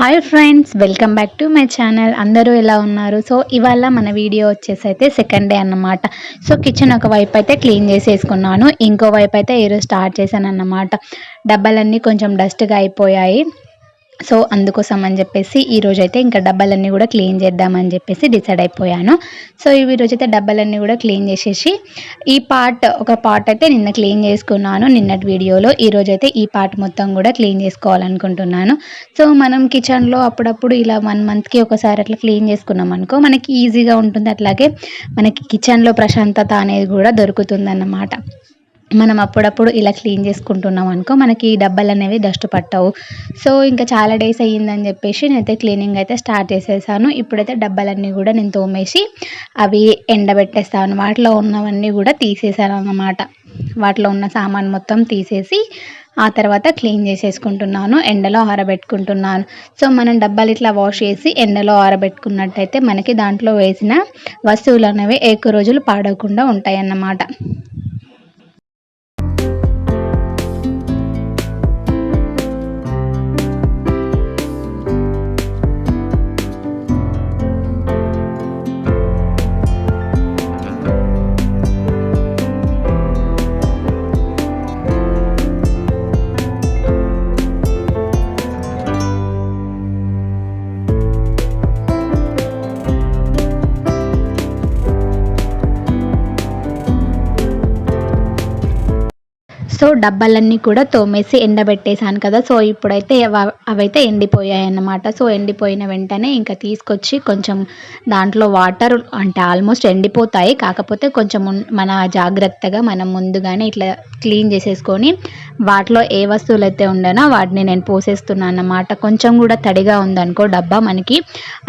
Hi friends welcome back to my channel అందరూ ఎలా ఉన్నారు? సో ఇవాళ మన వీడియో వచ్చేసి అయితే సెకండ్ డే అన్నమాట. సో కిచెన్ ఒక వైపు అయితే క్లీన్ చేసేసుకున్నాను. ఇంకో వైపు అయితే ఈరోజు స్టార్ట్ చేశాను అన్నమాట డబ్బాలన్నీ కొంచెం డస్ట్గా అయిపోయాయి. సో అందుకోసం అని చెప్పేసి ఈ అయితే ఇంకా డబ్బాలన్నీ కూడా క్లీన్ చేద్దామని చెప్పేసి డిసైడ్ అయిపోయాను. సో ఈ అయితే డబ్బాలన్నీ కూడా క్లీన్ చేసేసి ఈ పార్ట్ ఒక పార్ట్ అయితే నిన్న క్లీన్ చేసుకున్నాను నిన్నటి వీడియోలో. ఈరోజైతే అయితే ఈ పార్ట్ మొత్తం కూడా క్లీన్ చేసుకోవాలనుకుంటున్నాను. సో మనం కిచెన్లో అప్పుడప్పుడు ఇలా వన్ మంత్కి ఒకసారి అట్లా క్లీన్ చేసుకున్నాం అనుకో మనకి ఈజీగా ఉంటుంది. అట్లాగే మనకి కిచెన్లో ప్రశాంతత అనేది కూడా దొరుకుతుంది అన్నమాట మనం అప్పుడప్పుడు ఇలా క్లీన్ చేసుకుంటున్నాం అనుకో మనకి ఈ డబ్బాలు అనేవి డస్ట్ పట్టవు. సో ఇంకా చాలా డేస్ అయ్యిందని చెప్పేసి నేనైతే క్లీనింగ్ అయితే స్టార్ట్ చేసేసాను. ఇప్పుడైతే డబ్బాలన్నీ కూడా నేను తోమేసి అవి ఎండబెట్టేస్తాను. వాటిలో ఉన్నవన్నీ కూడా తీసేసాను అన్నమాట. వాటిలో ఉన్న సామాన్ మొత్తం తీసేసి ఆ తర్వాత క్లీన్ చేసేసుకుంటున్నాను. ఎండలో ఆరబెట్టుకుంటున్నాను. సో మనం డబ్బాలు ఇట్లా వాష్ చేసి ఎండలో ఆరబెట్టుకున్నట్టయితే మనకి దాంట్లో వేసిన వస్తువులు అనేవి ఎక్కువ రోజులు పాడవకుండా ఉంటాయి అన్నమాట సో డబ్బాలన్నీ కూడా తోమేసి ఎండబెట్టేశాను కదా. సో ఇప్పుడైతే అవ- అవైతే ఎండిపోయాయి అన్నమాట సో ఎండిపోయిన వెంటనే ఇంకా తీసుకొచ్చి కొంచెం దాంట్లో వాటర్ అంటే ఆల్మోస్ట్ ఎండిపోతాయి. కాకపోతే కొంచెం మన జాగ్రత్తగా మనం ముందుగానే ఇట్లా క్లీన్ చేసేసుకొని వాటిలో ఏ వస్తువులు అయితే ఉండనో వాటిని నేను పోసేస్తున్నాను అన్నమాట కొంచెం కూడా తడిగా ఉందనుకో డబ్బా మనకి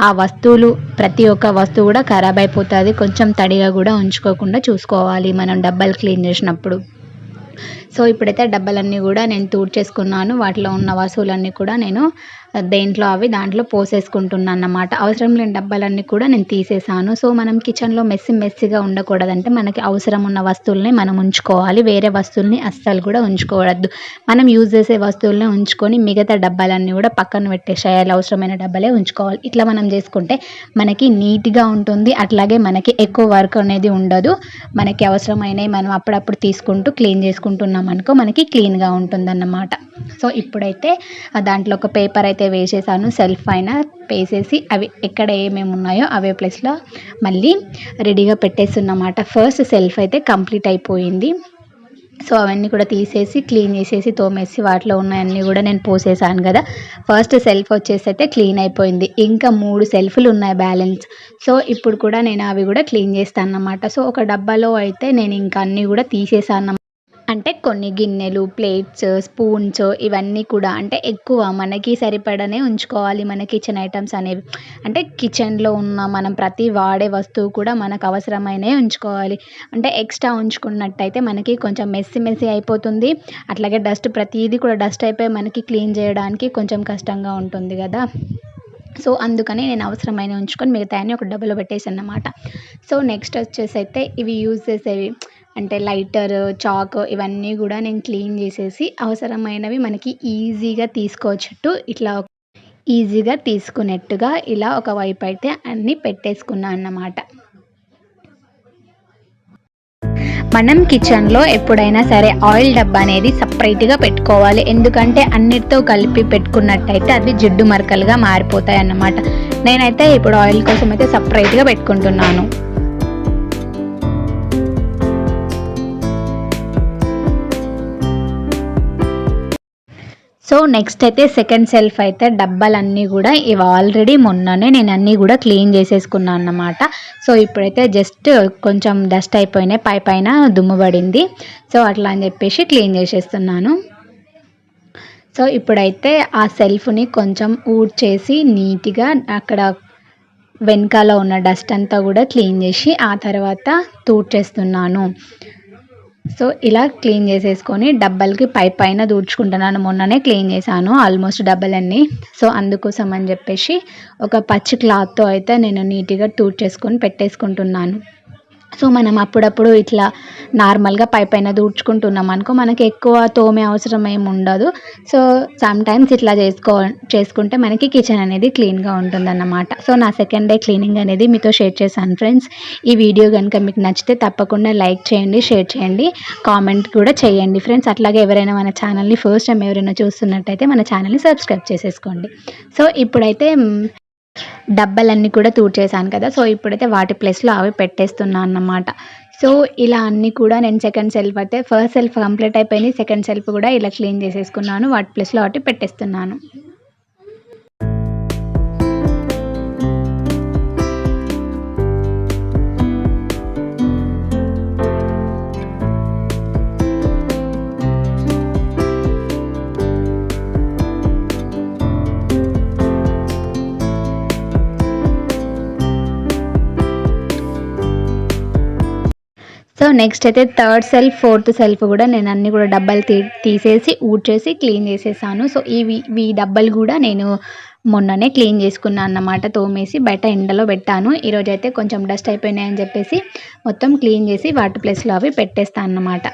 ఆ వస్తువులు ప్రతి ఒక్క వస్తువు కూడా ఖరాబ్ అయిపోతుంది. కొంచెం తడిగా కూడా ఉంచుకోకుండా చూసుకోవాలి మనం డబ్బాలు క్లీన్ చేసినప్పుడు. సో ఇప్పుడైతే డబ్బాలన్నీ కూడా నేను తూడ్చేసుకున్నాను. వాటిలో ఉన్న వస్తువులన్నీ కూడా నేను దేంట్లో అవి దాంట్లో పోసేసుకుంటున్నాను అన్నమాట అవసరం లేని డబ్బాలన్నీ కూడా నేను తీసేసాను సో మనం కిచెన్లో మెస్సి మెస్సిగా ఉండకూడదంటే మనకి అవసరం ఉన్న వస్తువుల్ని మనం ఉంచుకోవాలి. వేరే వస్తువుల్ని అస్సలు కూడా ఉంచుకోవద్దు. మనం యూజ్ చేసే వస్తువులనే ఉంచుకొని మిగతా డబ్బాలన్నీ కూడా పక్కన పెట్టేసేయాలి. అవసరమైన డబ్బాలే ఉంచుకోవాలి. ఇట్లా మనం చేసుకుంటే మనకి నీట్గా ఉంటుంది. అట్లాగే మనకి ఎక్కువ వర్క్ అనేది ఉండదు. మనకి అవసరమైనవి మనం అప్పుడప్పుడు తీసుకుంటూ క్లీన్ చేసుకుంటున్నాం అనుకో మనకి క్లీన్గా ఉంటుందన్నమాట. సో ఇప్పుడైతే దాంట్లో ఒక పేపర్ అయితే వేసేసాను. సెల్ఫ్ పైన వేసేసి అవి ఎక్కడ ఏమేమి ఉన్నాయో అవే ప్లేస్లో మళ్ళీ రెడీగా పెట్టేస్తున్నమాట. ఫస్ట్ సెల్ఫ్ అయితే కంప్లీట్ అయిపోయింది. సో అవన్నీ కూడా తీసేసి క్లీన్ చేసేసి తోమేసి వాటిలో ఉన్నాయన్నీ కూడా నేను పోసేసాను కదా. ఫస్ట్ సెల్ఫ్ వచ్చేసి అయితే క్లీన్ అయిపోయింది. ఇంకా మూడు సెల్ఫ్లు ఉన్నాయి బ్యాలెన్స్ సో ఇప్పుడు కూడా నేను అవి కూడా క్లీన్ చేస్తాను అన్నమాట సో ఒక డబ్బాలో అయితే నేను ఇంకా అన్నీ కూడా తీసేసాను అంటే కొన్ని గిన్నెలు ప్లేట్స్ స్పూన్స్ ఇవన్నీ కూడా అంటే ఎక్కువ మనకి సరిపడనే ఉంచుకోవాలి. మన కిచెన్ ఐటమ్స్ అనేవి. అంటే కిచెన్లో ఉన్న మనం ప్రతి వాడే వస్తువు కూడా మనకు అవసరమైనవి ఉంచుకోవాలి. అంటే ఎక్స్ట్రా ఉంచుకున్నట్టయితే మనకి కొంచెం మెస్సి మెస్సి అయిపోతుంది. అట్లాగే డస్ట్ ప్రతిదీ కూడా డస్ట్ అయిపోయి మనకి క్లీన్ చేయడానికి కొంచెం కష్టంగా ఉంటుంది కదా. సో అందుకని నేను అవసరమైన ఉంచుకొని మిగతాయని ఒక డబ్బులో పెట్టేసాను అన్నమాట సో నెక్స్ట్ వచ్చేసి అయితే ఇవి యూజ్ చేసేవి. అంటే లైటర్ చాక్ ఇవన్నీ కూడా నేను క్లీన్ చేసేసి అవసరమైనవి మనకి ఈజీగా తీసుకోవచ్చు ఇట్లా ఈజీగా తీసుకునేట్టుగా ఇలా ఒక వైపు అయితే అన్నీ పెట్టేసుకున్నాను అన్నమాట. మనం కిచెన్లో ఎప్పుడైనా సరే ఆయిల్ డబ్బా అనేది సపరేట్గా పెట్టుకోవాలి. ఎందుకంటే అన్నిటితో కలిపి పెట్టుకున్నట్టయితే అది జిడ్డు మరకలుగా మారిపోతాయి అన్నమాట నేనైతే ఇప్పుడు ఆయిల్ కోసం అయితే సపరేట్గా పెట్టుకుంటున్నాను. సో నెక్స్ట్ అయితే సెకండ్ సెల్ఫ్ అయితే డబ్బాలన్నీ కూడా ఇవి ఆల్రెడీ మొన్ననే నేను అన్నీ కూడా క్లీన్ చేసేసుకున్నాను అన్నమాట. సో ఇప్పుడైతే జస్ట్ కొంచెం డస్ట్ అయిపోయినాయి పై పైన దుమ్ము పడింది. సో అట్లా అని చెప్పేసి క్లీన్ చేసేస్తున్నాను. సో ఇప్పుడైతే ఆ సెల్ఫ్ని కొంచెం ఊడ్చేసి నీట్గా అక్కడ వెనకాల ఉన్న డస్ట్ అంతా కూడా క్లీన్ చేసి ఆ తర్వాత తూడ్చేస్తున్నాను. సో ఇలా క్లీన్ చేసేసుకొని డబ్బల్కి పై పైన దూడ్చుకుంటున్నాను. మొన్ననే క్లీన్ చేశాను ఆల్మోస్ట్ డబ్బాలన్నీ సో అందుకోసం అని చెప్పేసి ఒక పచ్చి క్లాత్తో అయితే నేను నీట్గా చేసుకొని పెట్టేసుకుంటున్నాను. సో మనం అప్పుడప్పుడు ఇట్లా నార్మల్గా పై పైన దూడ్చుకుంటున్నాం అనుకో మనకి ఎక్కువ తోమే అవసరం ఏమి ఉండదు. సో సమ్ టైమ్స్ ఇట్లా చేసుకో చేసుకుంటే మనకి కిచెన్ అనేది క్లీన్గా ఉంటుందన్నమాట. సో నా సెకండ్ డే క్లీనింగ్ అనేది మీతో షేర్ చేశాను ఫ్రెండ్స్ ఈ వీడియో కనుక మీకు నచ్చితే తప్పకుండా లైక్ చేయండి షేర్ చేయండి కామెంట్ కూడా చేయండి ఫ్రెండ్స్ అట్లాగే ఎవరైనా మన ఛానల్ని ఫస్ట్ టైం ఎవరైనా చూస్తున్నట్టయితే మన ఛానల్ని సబ్స్క్రైబ్ చేసేసుకోండి. సో ఇప్పుడైతే డబ్బాలన్నీ కూడా తూడ్చేసాను కదా. సో ఇప్పుడైతే వాటి ప్లేస్లో అవి పెట్టేస్తున్నాను అన్నమాట. సో ఇలా అన్నీ కూడా నేను సెకండ్ సెల్ఫ్ అయితే ఫస్ట్ సెల్ఫ్ కంప్లీట్ అయిపోయింది. సెకండ్ సెల్ఫ్ కూడా ఇలా క్లీన్ చేసేసుకున్నాను. వాటి ప్లేస్లో వాటి పెట్టేస్తున్నాను. నెక్స్ట్ అయితే థర్డ్ సెల్ఫ్ ఫోర్త్ సెల్ఫ్ కూడా నేను అన్ని కూడా డబ్బాలు తీ తీసేసి ఊడ్చేసి క్లీన్ చేసేసాను. సో ఇవి ఈ డబ్బాలు కూడా నేను మొన్ననే క్లీన్ చేసుకున్నాను అన్నమాట. తోమేసి బయట ఎండలో పెట్టాను. ఈరోజు అయితే కొంచెం డస్ట్ అయిపోయినాయని చెప్పేసి మొత్తం క్లీన్ చేసి వాటర్ ప్లేస్లో అవి పెట్టేస్తాను అన్నమాట.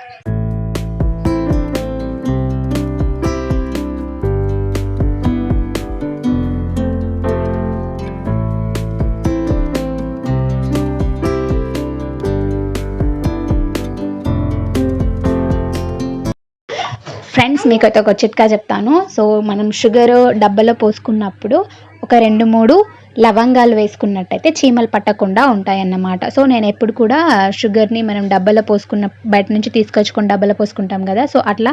మీకు అయితే ఒక చిట్కా చెప్తాను. సో మనం షుగర్ డబ్బాలో పోసుకున్నప్పుడు ఒక రెండు మూడు లవంగాలు వేసుకున్నట్టయితే చీమలు పట్టకుండా ఉంటాయన్నమాట. సో నేను ఎప్పుడు కూడా షుగర్ని మనం డబ్బాలో పోసుకున్న బయట నుంచి తీసుకొచ్చుకొని డబ్బాలో పోసుకుంటాం కదా సో అట్లా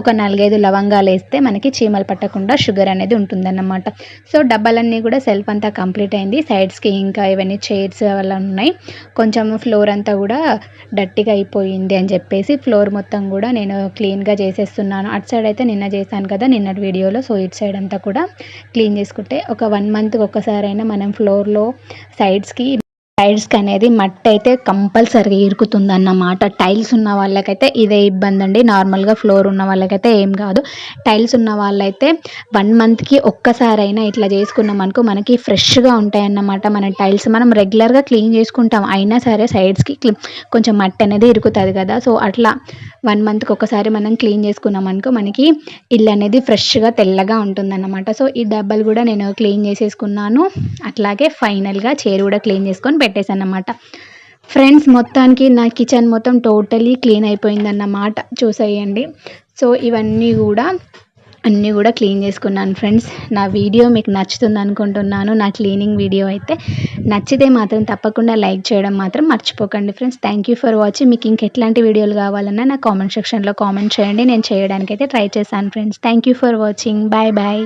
ఒక నాలుగైదు లవంగాలు వేస్తే మనకి చీమలు పట్టకుండా షుగర్ అనేది ఉంటుందన్నమాట. సో డబ్బాలన్నీ కూడా సెల్ఫ్ అంతా కంప్లీట్ అయింది. సైడ్స్కి ఇంకా ఇవన్నీ చైర్స్ అలా ఉన్నాయి. కొంచెం ఫ్లోర్ అంతా కూడా డట్టిగా అయిపోయింది అని చెప్పేసి ఫ్లోర్ మొత్తం కూడా నేను క్లీన్గా చేసేస్తున్నాను. అటు సైడ్ అయితే నిన్న చేశాను కదా నిన్నటి వీడియోలో. సో ఇటు సైడ్ అంతా కూడా క్లీన్ చేసుకుంటే ఒక వన్ మంత్కి ఒక్కసారైనా మనం ఫ్లోర్లో సైడ్స్కి టైల్స్కి అనేది మట్టి అయితే కంపల్సరీగా ఇరుకుతుంది అన్నమాట టైల్స్ ఉన్న వాళ్ళకైతే ఇదే ఇబ్బంది అండి నార్మల్గా ఫ్లోర్ ఉన్న వాళ్ళకైతే ఏం కాదు. టైల్స్ ఉన్న వాళ్ళైతే వన్ మంత్కి ఒక్కసారైనా ఇట్లా చేసుకున్నాం అనుకో మనకి ఫ్రెష్గా ఉంటాయి అన్నమాట మన టైల్స్. మనం రెగ్యులర్గా క్లీన్ చేసుకుంటాం. అయినా సరే సైడ్స్కి కొంచెం మట్టి అనేది ఇరుకుతుంది కదా. సో అట్లా వన్ మంత్కి ఒకసారి మనం క్లీన్ చేసుకున్నాం అనుకో మనకి ఇల్లు అనేది ఫ్రెష్గా తెల్లగా ఉంటుందన్నమాట. సో ఈ డబ్బాలు కూడా నేను క్లీన్ చేసేసుకున్నాను. అట్లాగే ఫైనల్గా చైర్ కూడా క్లీన్ చేసుకొని పెట్టేశాను అన్నమాట ఫ్రెండ్స్ మొత్తానికి నా కిచెన్ మొత్తం టోటలీ క్లీన్ అయిపోయిందన్నమాట. చూసేయండి. సో ఇవన్నీ కూడా అన్నీ కూడా క్లీన్ చేసుకున్నాను ఫ్రెండ్స్ నా వీడియో మీకు నచ్చుతుంది అనుకుంటున్నాను. నా క్లీనింగ్ వీడియో అయితే నచ్చితే మాత్రం తప్పకుండా లైక్ చేయడం మాత్రం మర్చిపోకండి friends thank you for watching మీకు ఇంకెట్లాంటి వీడియోలు కావాలన్నా నా కామెంట్ సెక్షన్లో కామెంట్ చేయండి. నేను చేయడానికైతే ట్రై చేశాను friends thank you for watching bye bye